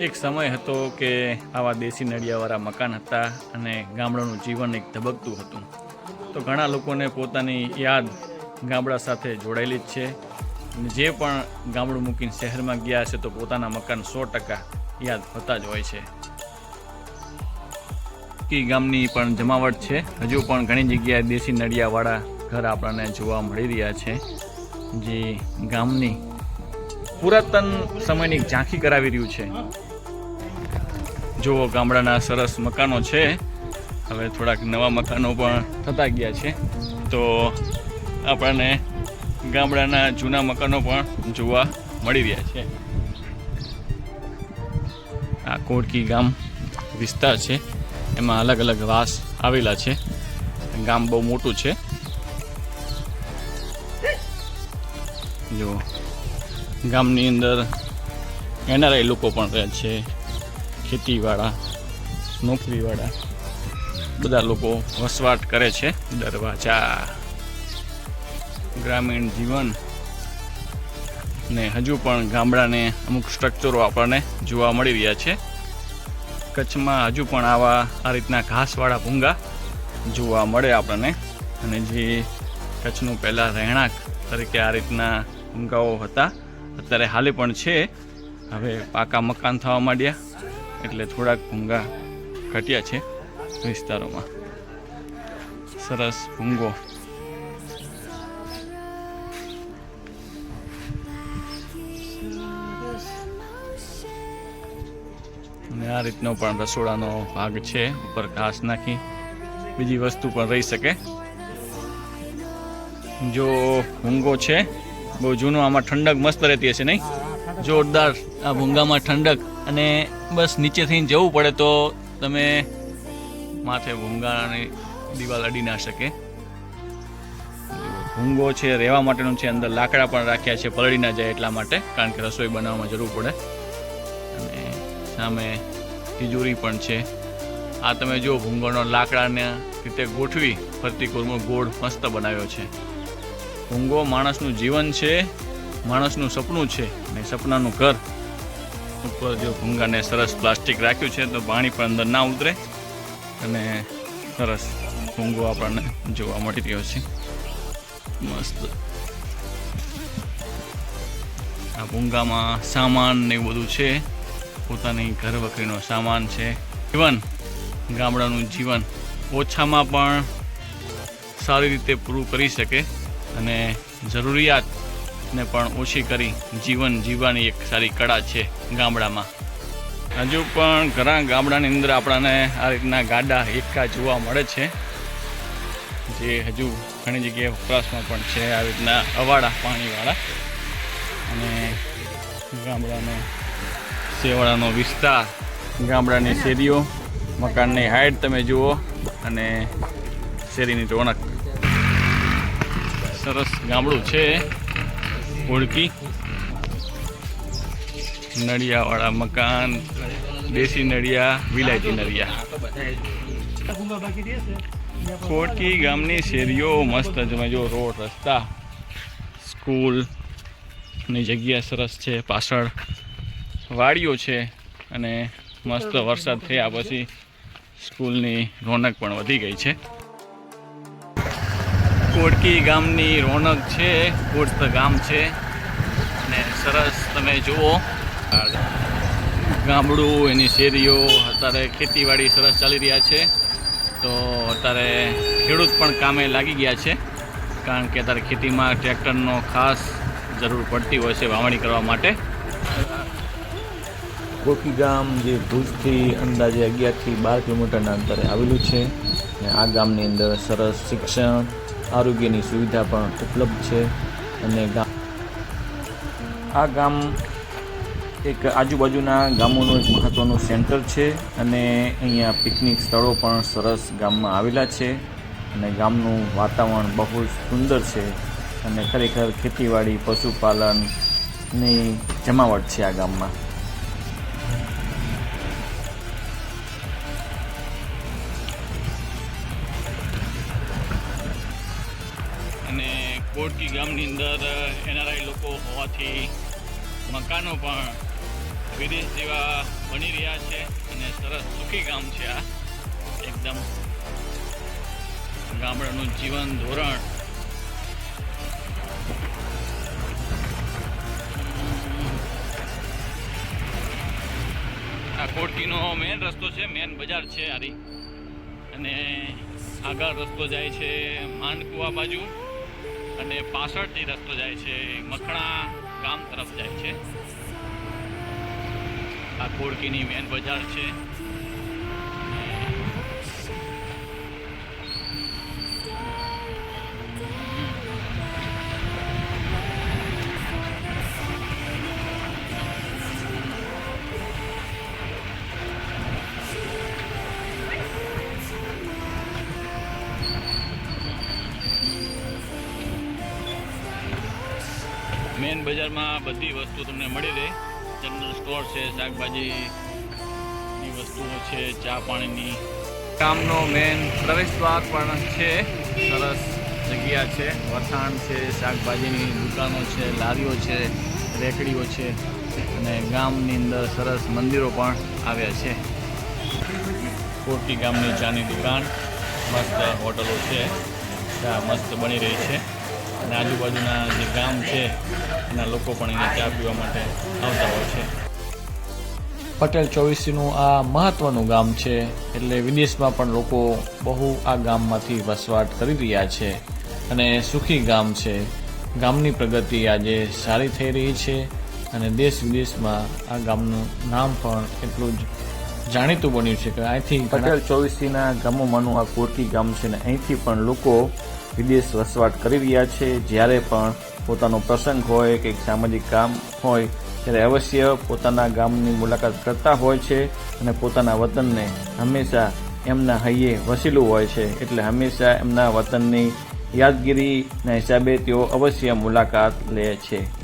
એક સમય હતો કે આવા દેશી નળિયાવાળા મકાન હતા અને ગામડાનું જીવન એક ધબકતું હતું. તો ઘણા લોકોને પોતાની યાદ ગામડા સાથે જોડાયેલી જ છે. અને જે પણ ગામડું મૂકીને શહેરમાં ગયા છે તો પોતાના મકાન સો ટકા યાદ હોતા જ હોય છે. કી ગામની પણ જમાવટ છે. હજુ પણ ઘણી જગ્યાએ દેશી નળિયાવાળા ઘર આપણને જોવા મળી રહ્યા છે. જે ગામની પુરાતન સમયની ઝાંખી કરાવી રહ્યું છે. જુઓ ગામડાના સરસ મકાનો છે. હવે થોડાક નવા મકાનો પણ થતા ગયા છે. તો આપણને ગામડાના જૂના મકાનો પણ જોવા મળી રહ્યા છે. આ કોડકી ગામ વિસ્તાર છે. એમાં અલગ અલગ વાસ આવેલા છે. ગામ બહુ મોટું છે. જો ગામની અંદર એનઆરઆઈ લોકો પણ રહે છે ખેતીવાળા નોકરીવાળા, બધા લોકો વસવાટ કરે છે, દરવાજા, ગ્રામીણ જીવન ને હજુ પણ ગામડાને અમુક સ્ટ્રક્ચરો આપણને જોવા મળી રહ્યા છે. કચ્છમાં હજુ પણ આવા આ રીતના ઘાસવાળા ભૂંગા જોવા મળે આપણને. અને જે કચ્છનું પહેલાં રહેણાંક તરીકે આ રીતના ભૂંગાઓ હતા અત્યારે હાલે પણ છે. હવે પાકા મકાન થવા માંડ્યા, એટલે થોડાક ભૂંગા ઘટ્યા છે વિસ્તારોમાં. સરસ ભૂંગો. અને આ રીતનો પણ રસોડાનો ભાગ છે, ઉપર ઘાસ નાખી, બીજી વસ્તુ પણ રહી શકે. જો ભૂંગો છે બહુ જૂનું, આમાં ઠંડક મસ્ત રહેતી હશે નહીં? જોરદાર, આ ભૂંગામાં ઠંડક. અને બસ નીચે થઈને જવું પડે તો તમે માથે ભૂંગાની દિવાલ અડી ના શકે. ભૂંગો છે, રહેવા માટેનું છે, અંદર લાકડા પણ રાખ્યા છે, પલળી ના જાય એટલા માટે, કારણ કે રસોઈ બનાવવામાં જરૂર પડે. અને સામે તિજોરી પણ છે. આ તમે જો ભૂંગળનો લાકડાને રીતે ગોઠવી, ફરતી કોરમો ગોળ મસ્ત બનાવ્યો છે. ભૂંગો માણસનું જીવન છે, માણસનું સપનું છે અને સપનાનું ઘર. ઉપર જો ભૂંગાને સરસ પ્લાસ્ટિક રાખ્યું છે તો પાણી પણ અંદર ના ઉતરે અને સરસ ભૂંગો આપણને જોવા મળી રહ્યો છે. મસ્ત. આ ભૂંગામાં સામાન ને એવું બધું છે. પોતાની ઘર વખરીનો સામાન છે. ઇવન ગામડાનું જીવન ઓછામાં પણ સારી રીતે પૂરું કરી શકે. અને જરૂરિયાતને પણ ઓછી કરી જીવન જીવવાની એક સારી કળા છે ગામડામાં. હજુ પણ ઘણા ગામડાની અંદર આપણને આ રીતના ગાડા એકા જોવા મળે છે, જે હજુ ઘણી જગ્યાએ વપરાશમાં પણ છે આવી રીતના અવાડા પાણીવાળા. અને ગામડાનો શેવાળાનો વિસ્તાર, ગામડાની શેરીઓ, મકાનની હાઈટ તમે જુઓ અને શેરીની રોનક. સરસ ગામડું છે. ઓળખી. નળિયાવાળા મકાન, દેશી નળિયા વિલાયતી નળિયા કોટકી ગામની શેરીઓ મસ્ત તમે જો રોડ, રસ્તા, સ્કૂલની જગ્યા સરસ છે. પાછળ વાડીઓ છે અને મસ્ત વરસાદ થયા પછી સ્કૂલની રોનક પણ વધી ગઈ છે. કોટકી ગામની રોનક છે કોટ ગામ છે. અને સરસ તમે જુઓ. ગામડું, એની શેરીઓ, અત્યારે ખેતીવાડી સરસ ચાલી રહ્યા છે. તો અત્યારે ખેડૂત પણ કામે લાગી ગયા છે, કારણ કે અત્યારે ખેતીમાં ટ્રેક્ટરનો ખાસ જરૂર પડતી હોય છે વાવણી કરવા માટે. કોકી ગામ જે ભુજથી અંદાજે અગિયારથી બાર કિલોમીટરના અંતરે આવેલું છે. અને આ ગામની અંદર સરસ શિક્ષણ આરોગ્યની સુવિધા પણ ઉપલબ્ધ છે અને આ ગામ એક આજુબાજુના ગામોનું એક મહત્ત્વનું સેન્ટર છે અને અહીંયા પિકનિક સ્થળો પણ સરસ ગામમાં આવેલા છે અને ગામનું વાતાવરણ બહુ જ સુંદર છે અને ખરેખર ખેતીવાડી, પશુપાલનની જમાવટ છે આ ગામમાં. અને ગામની અંદર એનઆરઆઈ લોકો હોવાથી મકાનો પણ વિદેશ જેવા બની રહ્યા છે અને સરસ સુખી ગામ છે આ. એકદમ ગામડાનું જીવન ધોરણ. આ કોટકીનો મેન રસ્તો છે મેન બજાર છે આરી. અને આગળ રસ્તો જાય છે માંડકુવા બાજુ. અને પાછળથી રસ્તો જાય છે મખણા ગામ તરફ જાય છે. આ કોડકીની મેન બજાર છે. મેન બજારમાં બધી વસ્તુ તમને મળી રહે. જનરલ સ્ટોર છે શાકભાજીની વસ્તુઓ છે, ચા પાણીની. ગામનો મેન પ્રવેશ દ્વાર પણ છે. સરસ જગ્યા છે. વસાણ છે, શાકભાજીની દુકાનો છે, લારીઓ છે, રેકડીઓ છે. અને ગામની અંદર સરસ મંદિરો પણ આવ્યા છે. કોટી ગામની ચાની દુકાન. મસ્ત હોટલો છે. ચા મસ્ત બની રહી છે. અને આજુબાજુના જે ગામ છે, એના લોકો પણ અહીંયા ચા પીવા માટે આવતા હોય છે. પટેલ ચોવીસીનું આ મહત્વનું ગામ છે, એટલે વિદેશમાં પણ લોકો બહુ આ ગામમાંથી વસવાટ કરી રહ્યા છે અને સુખી ગામ છે. ગામની પ્રગતિ આજે સારી થઈ રહી છે અને દેશ વિદેશમાં આ ગામનું નામ પણ એટલું જ જાણીતું બન્યું છે કે અહીંથી પટેલ ચોવીસીના ગામોમાંનું આ કોરકી ગામ છે ને અહીંથી પણ લોકો વિદેશ વસવાટ કરી રહ્યા છે. જ્યારે પણ પોતાનો પ્રસંગ હોય કે સામાજિક કામ હોય, ત્યારે અવશ્ય પોતાના ગામની મુલાકાત કરતા હોય છે અને પોતાના વતનને હંમેશા એમના હૈયે વસીલું હોય છે. એટલે હંમેશા એમના વતનની યાદગીરીના હિસાબે તેઓ અવશ્ય મુલાકાત લે છે.